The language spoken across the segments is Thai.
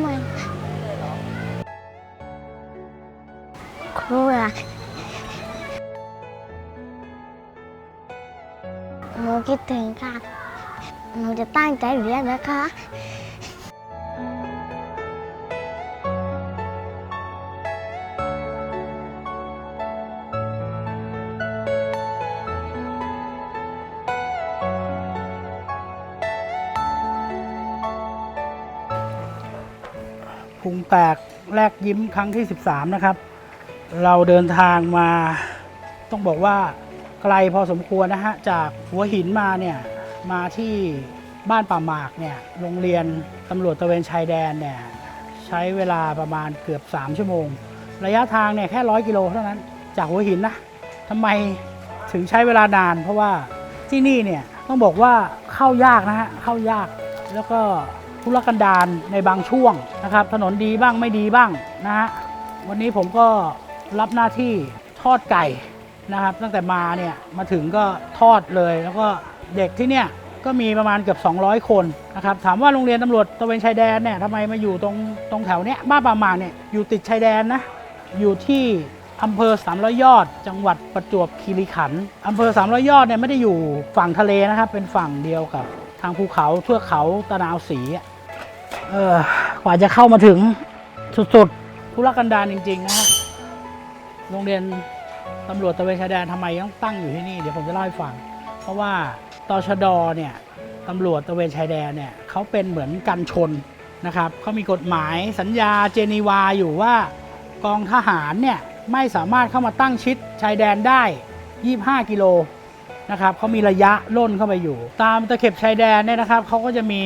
ไม่ครูอะหนูคิดถึงค่ะ หนูจะตั้งใจเรียนนะคะ พุงแตกแลกยิ้มครั้งที่ 13 นะครับ เราเดินทางมา ต้องบอกว่าไกลพอสมควรนะฮะ จากหัวหินมาเนี่ย มาที่บ้านป่าหมากเนี่ย โรงเรียนตำรวจตะเวนชายแดนเนี่ย ใช้เวลาประมาณเกือบ 3 ชั่วโมง ระยะทางเนี่ยแค่ร้อยกิโลเท่านั้น จากหัวหินนะทำไมถึงใช้เวลานาน เพราะว่าที่นี่เนี่ยต้องบอกว่าเข้ายากนะฮะเข้ายากแล้วก็ ทุรกันดารในบางช่วงนะครับ ถนนดีบ้างไม่ดีบ้างนะฮะวันนี้ผมก็รับหน้าที่ทอดไก่นะครับ ตั้งแต่มาเนี่ยมาถึงก็ทอดเลย แล้วก็เด็กที่เนี่ยก็มีประมาณเกือบ 200 คนนะครับ ถามว่าโรงเรียนตำรวจตระเวนชายแดนเนี่ยทำไมมาอยู่ตรงตรงแถวเนี้ยบ้านปาหมากเนี่ยอยู่ติดชายแดนนะ อยู่ที่อำเภอสามร้อยยอด จังหวัดประจวบคีรีขันธ์อำเภอสามร้อยยอดเนี่ยไม่ได้อยู่ฝั่งทะเลนะครับ เป็นฝั่งเดียวกับ ทางภูเขาเทือกเขาตะนาวศรีอะเออกว่าจะเข้ามาถึงสุดๆทุรกันดารจริง ๆ นะฮะโรงเรียนตำรวจตะเวนชายแดนทำไมต้องตั้งอยู่ที่นี่เดี๋ยวผมจะเล่าให้ฟัง เพราะว่าตชดเนี่ยตำรวจตะเวนชายแดนเนี่ยเขาเป็นเหมือนกันชนนะครับเขามีกฎหมายสัญญาเจนีวาอยู่ว่ากองทหารเนี่ยไม่สามารถเข้ามาตั้งชิดชายแดนได้ 25 กิโล นะครับเขามีระยะล่นเข้าไปอยู่ ตามตะเข็บชายแดนเนี่ยนะครับเขาก็จะมี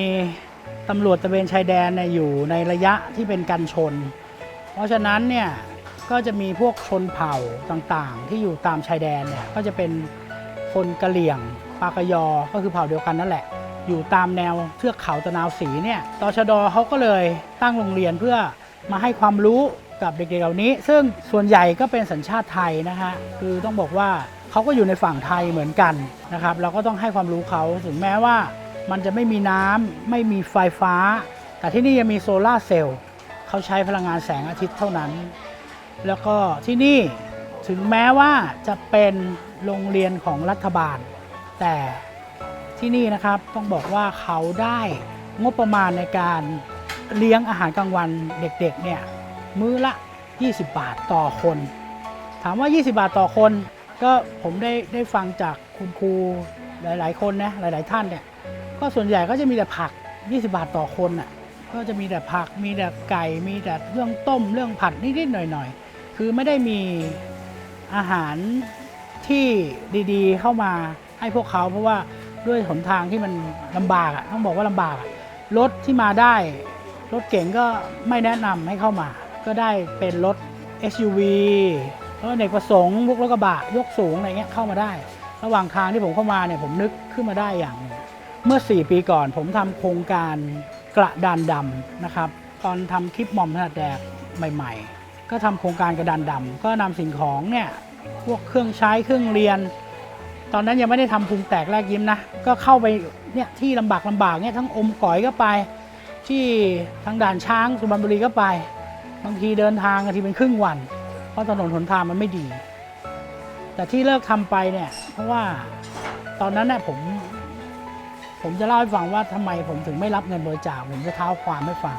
ตำรวจตะเวนชายแดนเนี่ยอยู่ในระยะที่เป็นกันชน เพราะฉะนั้นเนี่ยก็จะมีพวกชนเผ่าต่างๆ ที่อยู่ตามชายแดนเนี่ยก็จะเป็นคนกะเหลี่ยงปากยอ ก็คือเผ่าเดียวกันนั่นแหละ อยู่ตามแนวเทือกเขาตะนาวศรีเนี่ยตชดเขาก็เลยตั้งโรงเรียนเพื่อมาให้ความรู้กับเด็กๆเหล่านี้ ซึ่งส่วนใหญ่ก็เป็นสัญชาติไทยนะฮะคือต้องบอกว่า เขาก็อยู่ในฝั่งไทยเหมือนกันนะครับ เราก็ต้องให้ความรู้เขาถึงแม้ว่ามันจะไม่มีน้ำไม่มีไฟฟ้า แต่ที่นี่ยังมีโซลาร์เซลล์เขาใช้พลังงานแสงอาทิตย์เท่านั้น แล้วก็ที่นี่ถึงแม้ว่าจะเป็นโรงเรียนของรัฐบาล แต่ที่นี่นะครับต้องบอกว่าเขาได้งบประมาณในการเลี้ยงอาหารกลางวันเด็กๆเนี่ยมื้อละ 20 บาทต่อคน ถามว่า 20 บาทต่อคน ก็ผมได้ได้ฟังจากคุณครูหลาย ๆ คนนะหลาย ๆ ท่านเนี่ยก็ส่วนใหญ่ก็จะมีแต่ผัก 20 บาทต่อคนน่ะก็จะมีแต่ผักมีแต่ไก่มีแต่เรื่องต้มเรื่องผัดนิด ๆ หน่อย ๆ คือไม่ได้มีอาหารที่ดีๆ เข้ามาให้พวกเขา เพราะว่าด้วยหนทางที่มันลำบากอะต้องบอกว่าลำบากอะรถที่มาได้ รถเก๋งก็ไม่แนะนำให้เข้ามา ก็ได้เป็นรถ SUV อเนกประสงค์พวกรถกระบะยกสูงอะไรเงี้ยเข้ามาได้ ระหว่างทางที่ผมเข้ามาเนี่ยผมนึกขึ้นมาได้อย่างนึงเมื่อ 4 ปีก่อนผมทำโครงการกระดานดำนะครับ ตอนทำคลิปหมอมถนัดแดกใหม่ ๆ ก็ทำโครงการกระดานดำก็นำสิ่งของเนี่ยพวกเครื่องใช้เครื่องเรียน ตอนนั้นยังไม่ได้ทำพุงแตกแรกยิ้มนะ ก็เข้าไปเนี่ยที่ลำบากลำบากเนี่ยทั้งอมก๋อยก็ไป ที่ทางด่านช้างสุพรรณบุรีก็ไป บางทีเดินทางกันทีเป็นครึ่งวัน เพราะถนนหนทางมันไม่ดี แต่ที่เลิกทำไปเนี่ย เพราะว่าตอนนั้นเนี่ยผม ผมจะเล่าให้ฟังว่าทำไมผมถึงไม่รับเงินบริจาคผมจะเท้าความให้ฟัง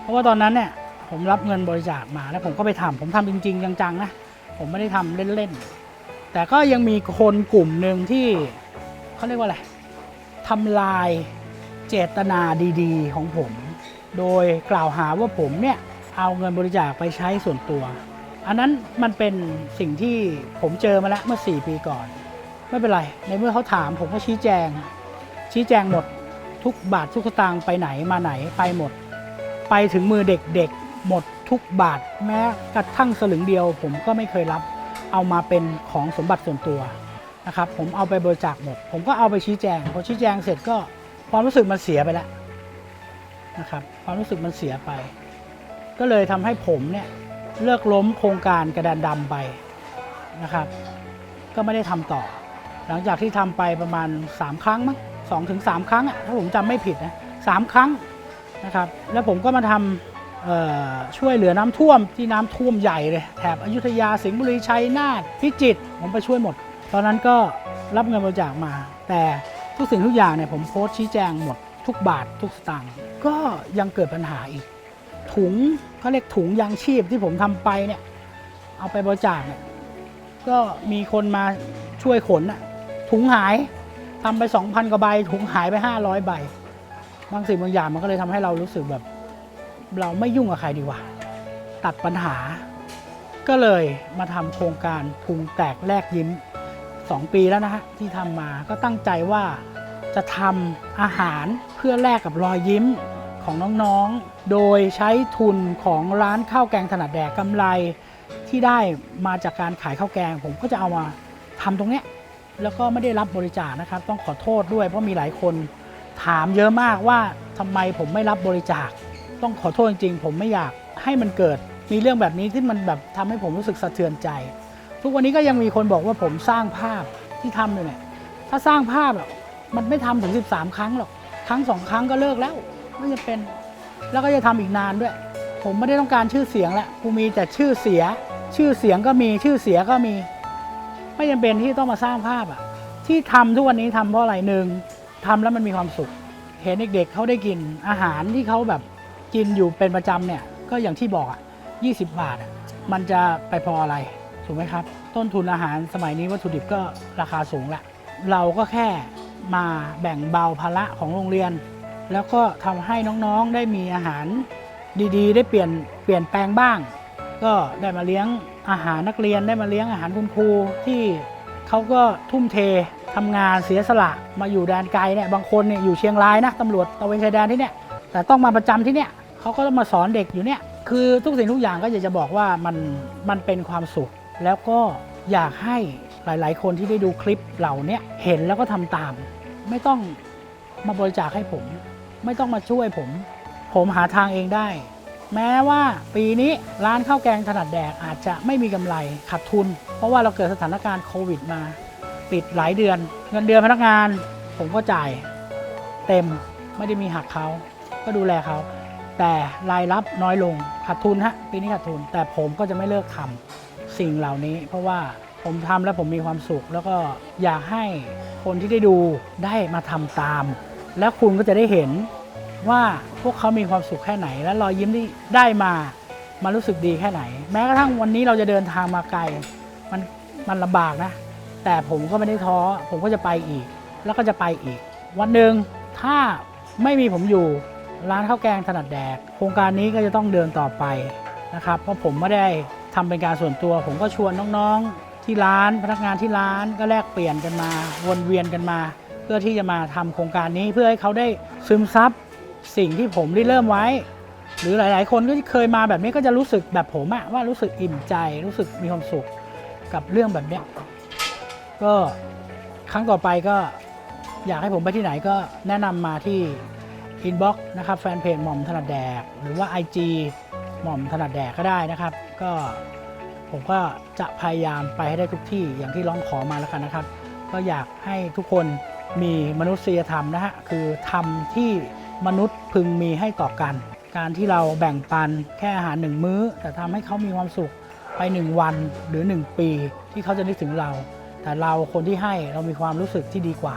เพราะว่าตอนนั้นเนี่ย ผมรับเงินบริจาคมาแล้วผมก็ไปทำผมทำจริง ๆ จังๆนะผมไม่ได้ทำเล่นๆแต่ก็ยังมีคนกลุ่มหนึ่งที่เขาเรียกว่าอะไรทำลายเจตนาดีๆ ของผม โดยกล่าวหาว่าผมเนี่ยเอาเงินบริจาคไปใช้ส่วนตัว อันนั้นมันเป็นสิ่งที่ผมเจอมาแล้วเมื่อ 4 ปีก่อน ไม่เป็นไร ในเมื่อเขาถามผมก็ชี้แจง ชี้แจงหมดทุกบาททุกสตางค์ไปไหนมาไหนไปหมด ไปถึงมือเด็กๆ หมดทุกบาทแม้กระทั่งสลึงเดียว ผมก็ไม่เคยรับ เอามาเป็นของสมบัติส่วนตัวนะครับผมเอาไปบริจาคหมด ผมก็เอาไปชี้แจงพอชี้แจงเสร็จก็ความรู้สึกมันเสียไปแล้วนะครับความรู้สึกมันเสียไป ก็เลยทำให้ผมเนี่ย เลิกล้มโครงการกระดานดำไปนะครับ ก็ไม่ได้ทำต่อ หลังจากที่ทำไปประมาณ 3 ครั้งมั้งสองถึงสามครั้งอะถ้าผมจำไม่ผิดนะสามครั้งนะครับ แล้วผมก็มาทำช่วยเหลือน้ำท่วมที่น้ำท่วมใหญ่เลยแถบอยุธยาสิงห์บุรีชัยนาทพิจิตรผมไปช่วยหมด ตอนนั้นก็รับเงินบริจาคมา แต่ทุกสิ่งทุกอย่างเนี่ยผมโพสต์ชี้แจงหมดทุกบาททุกสตางค์ก็ยังเกิดปัญหาอีก ถุงเขาเรียกถุงยางชีพที่ผมทำไปเนี่ย เอาไปบริจาคเนี่ยก็มีคนมาช่วยขนน่ะถุงหายทำไป 2,000 กว่าใบ ถุงหายไป 500 ใบบางสิ่งบางอย่างมันก็เลยทำให้เรารู้สึกแบบ เราไม่ยุ่งกับใครดีกว่า ตัดปัญหา ก็เลยมาทำโครงการพุงแตกแลกยิ้ม 2 ปีแล้วนะฮะที่ทำมาก็ตั้งใจว่าจะทำอาหารเพื่อแลกกับรอยยิ้ม ของน้องๆ โดยใช้ทุนของร้านข้าวแกงถนัดแดกกำไรที่ได้มาจากการขายข้าวแกง ผมก็จะเอามาทำตรงเนี้ยแล้วก็ไม่ได้รับบริจาคนะครับ ต้องขอโทษด้วยเพราะมีหลายคนถามเยอะมากว่าทำไมผมไม่รับบริจาค ต้องขอโทษจริงๆ ผมไม่อยากให้มันเกิด มีเรื่องแบบนี้ที่มันแบบทำให้ผมรู้สึกสะเทือนใจ ทุกวันนี้ก็ยังมีคนบอกว่าผมสร้างภาพที่ทำอยู่เนี่ยถ้าสร้างภาพอะมันไม่ทำถึง 13 ครั้งหรอกครั้งสองครั้งก็เลิกแล้ว ไม่จะเป็น แล้วก็จะทำอีกนานด้วย ผมไม่ได้ต้องการชื่อเสียงแหล้วกูมีแต่ชื่อเสีย ชื่อเสียงก็มีชื่อเสียก็มี ไม่จำเป็นที่ต้องมาสร้างภาพอะที่ทำทุกวันนี้ทำเพราะอะไรหนึ่งทำแล้วมันมีความสุข เห็นเด็กๆเขาได้กินอาหารที่เขาแบบกินอยู่เป็นประจำเนี่ย ก็อย่างที่บอกอะ20 บาท มันจะไปพออะไรถูกไหมครับ ต้นทุนอาหารสมัยนี้วัตถุดิบก็ราคาสูงแหละเราก็แค่มาแบ่งเบาภาระของโรงเรียน แล้วก็ทำให้น้องๆได้มีอาหารดีๆ ได้เปลี่ยนเปลี่ยนแปลงบ้าง ก็ได้มาเลี้ยงอาหารนักเรียนได้มาเลี้ยงอาหารคุณครูที่เขาก็ทุ่มเททำงานเสียสละมาอยู่แดนไกลเนี่ยบางคนเนี่ยอยู่เชียงรายนะตำรวจตะเวนชายแดนที่เนี่ยแต่ต้องมาประจำที่เนี่ยเขาก็ต้องมาสอนเด็กอยู่เนี่ยคือทุกสิ่งทุกอย่างก็อยากจะบอกว่ามันมันเป็นความสุข แล้วก็อยากให้หลาย ๆ คนที่ได้ดูคลิปเหล่านี้เห็นแล้วก็ทำตาม ไม่ต้องมาบริจาคให้ผม ไม่ต้องมาช่วยผม ผมหาทางเองได้ แม้ว่าปีนี้ร้านข้าวแกงถนัดแดกอาจจะไม่มีกำไรขาดทุน เพราะว่าเราเกิดสถานการณ์โควิดมา ปิดหลายเดือน เงินเดือนพนักงาน ผมก็จ่าย เต็มไม่ได้มีหักเขา ก็ดูแลเขาแต่รายรับน้อยลงขาดทุนฮะปีนี้ขาดทุน แต่ผมก็จะไม่เลิกทำสิ่งเหล่านี้ เพราะว่าผมทำแล้วผมมีความสุข แล้วก็อยากให้คนที่ได้ดูได้มาทำตาม แล้วคุณก็จะได้เห็นว่าพวกเขามีความสุขแค่ไหน และรอยยิ้มที่ได้มามันรู้สึกดีแค่ไหน แม้กระทั่งวันนี้เราจะเดินทางมาไกล มันมันลำบากนะ แต่ผมก็ไม่ได้ท้อ ผมก็จะไปอีก แล้วก็จะไปอีก วันหนึ่งถ้าไม่มีผมอยู่ร้านข้าวแกงถนัดแดก โครงการนี้ก็จะต้องเดินต่อไปนะครับ เพราะผมไม่ได้ทำเป็นการส่วนตัว ผมก็ชวนน้องๆที่ร้าน พนักงานที่ร้านก็แลกเปลี่ยนกันมา วนเวียนกันมา เพื่อที่จะมาทำโครงการนี้เพื่อให้เขาได้ซึมซับสิ่งที่ผมได้เริ่มไว้ หรือหลาย ๆ คนก็เคยมาแบบนี้ก็จะรู้สึกแบบผมอะว่ารู้สึกอิ่มใจ รู้สึกมีความสุขกับเรื่องแบบเนี้ยก็ครั้งต่อไปก็อยากให้ผมไปที่ไหนก็แนะนำมาที่อินบ็อกซ์นะครับแฟนเพจหม่อมถนัดแดก หรือว่า IG หม่อมถนัดแดกก็ได้นะครับ ก็ผมก็จะพยายามไปให้ได้ทุกที่อย่างที่ร้องขอมาแล้วกันนะครับ ก็อยากให้ทุกคน มีมนุษยธรรมนะฮะคือทำที่มนุษย์พึงมีให้ต่อกัน การที่เราแบ่งปันแค่อาหารหนึ่งมื้อ แต่ทำให้เขามีความสุขไปหนึ่งวันหรือหนึ่งปีที่เขาจะนึกถึงเรา แต่เราคนที่ให้เรามีความรู้สึกที่ดีกว่า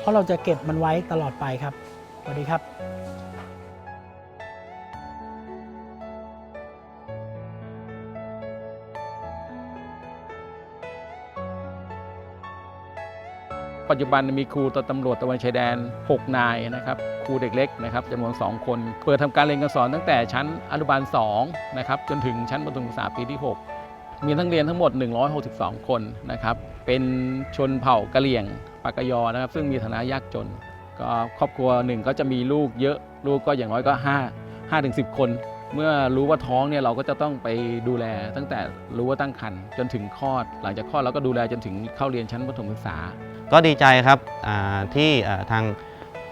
เพราะเราจะเก็บมันไว้ตลอดไปครับสวัสดีครับ ปัจจุบันมีครูตำรวจตะวันชายแดน 6 นายนะครับครูเด็กเล็กนะครับจำนวน 2 คน เปิดทำการเรียนการสอนตั้งแต่ชั้นอนุบาล2นะครับจนถึงชั้นประถมศึกษาปีที่ 6 มีทั้งเรียนทั้งหมด 162 คนนะครับเป็นชนเผ่ากะเหรี่ยงปากกยอนะครับซึ่งมีฐานะยากจน ก็ครอบครัวหนึ่งก็จะมีลูกเยอะลูกก็อย่างน้อยก็ 5 5ถึง10 คน เมื่อรู้ว่าท้องเนี่ยเราก็จะต้องไปดูแล ตั้งแต่รู้ว่าตั้งครรภ์จนถึงคลอด หลังจากคลอดเราก็ดูแลจนถึงเข้าเรียนชั้นประถมศึกษา ก็ดีใจครับที่ทาง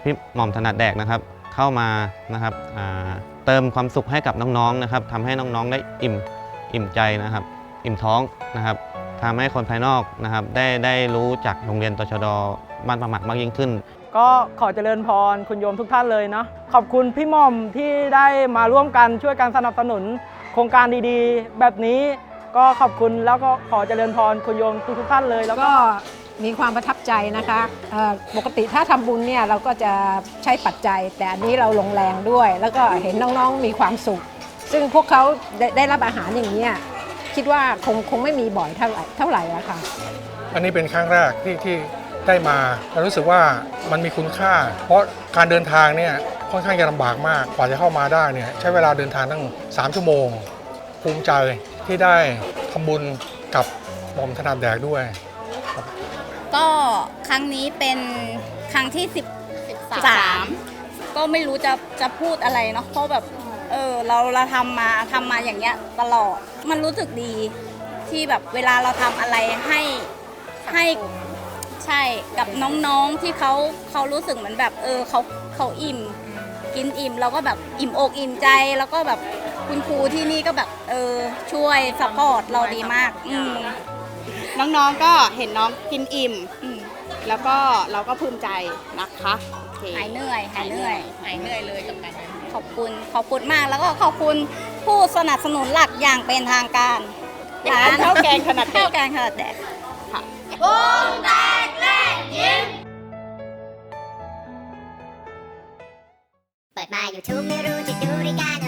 พี่หม่อมถนัดแดกนะครับ เข้ามานะครับเติมความสุขให้กับน้องๆนะครับทำให้น้องๆได้อิ่มอิ่มใจนะครับ อิ่มท้องนะครับทำให้คนภายนอกนะครับ ได้ได้รู้จักโรงเรียนตชดบ้านประหมัดมากยิ่งขึ้น ก็ขอเจริญพรคุณโยมทุกท่านเลยเนาะขอบคุณพี่หม่อมที่ได้มาร่วมกันช่วยกันสนับสนุน โครงการดีๆ แบบนี้ก็ขอบคุณแล้วก็ขอเจริญพรคุณโยมทุกๆท่านเลย แล้วก็ มีความประทับใจนะคะปกติถ้าทำบุญเนี่ยเราก็จะใช้ปัจจัย แต่อันนี้เราลงแรงด้วย แล้วก็เห็นน้องๆมีความสุข ซึ่งพวกเขาได้ไดรับอาหารอย่างนี้คิดว่าคงคงไม่มีบ่อยเท่าไหร่เท่าไหร่ละค่ะอันนี้เป็นครั้งแรกที่ที่ได้มาแล้วรู้สึกว่ามันมีคุณค่า เพราะการเดินทางเนี่ยค่อนข้างจะลำบากมากกว่าจะเข้ามาได้เนี่ยใช้เวลาเดินทางตั้ง 3 ชั่วโมง ภูมิใจที่ได้ทำบุญกับหม่อมถนัดแดกด้วย ก็ครั้งนี้เป็นครั้งที่10 13ก็ไม่รู้จะจะพูดอะไรเนาะเพราะแบบเออเราเราทำมาทำมาอย่างเงี้ยตลอดมันรู้สึกดีที่แบบเวลาเราทำอะไรให้ให้ใช่กับน้องๆที่เขาเขารู้สึกเหมือนแบบเออเขาเขาอิ่ม กินอิ่มเราก็แบบอิ่มอกอิ่มใจแล้วก็แบบคุณครูที่นี่ก็แบบเออช่วยสปอร์ตเราดีมากอืม น้องๆก็เห็นน้องกินอิ่ม อืมแล้วก็เราก็ภูมิใจนะคะโอเค หายเหนื่อยหายเหนื่อย หายเหนื่อยเลยกับการขอบคุณขอบคุณมากแล้วก็ขอบคุณผู้สนับสนุนหลักอย่างเป็นทางการร้านข้าวแกงขนาดเด็ข้าวกแกงขนาดแดกค่ะเปิดมา YouTube ไม่รู้จะดูรายการ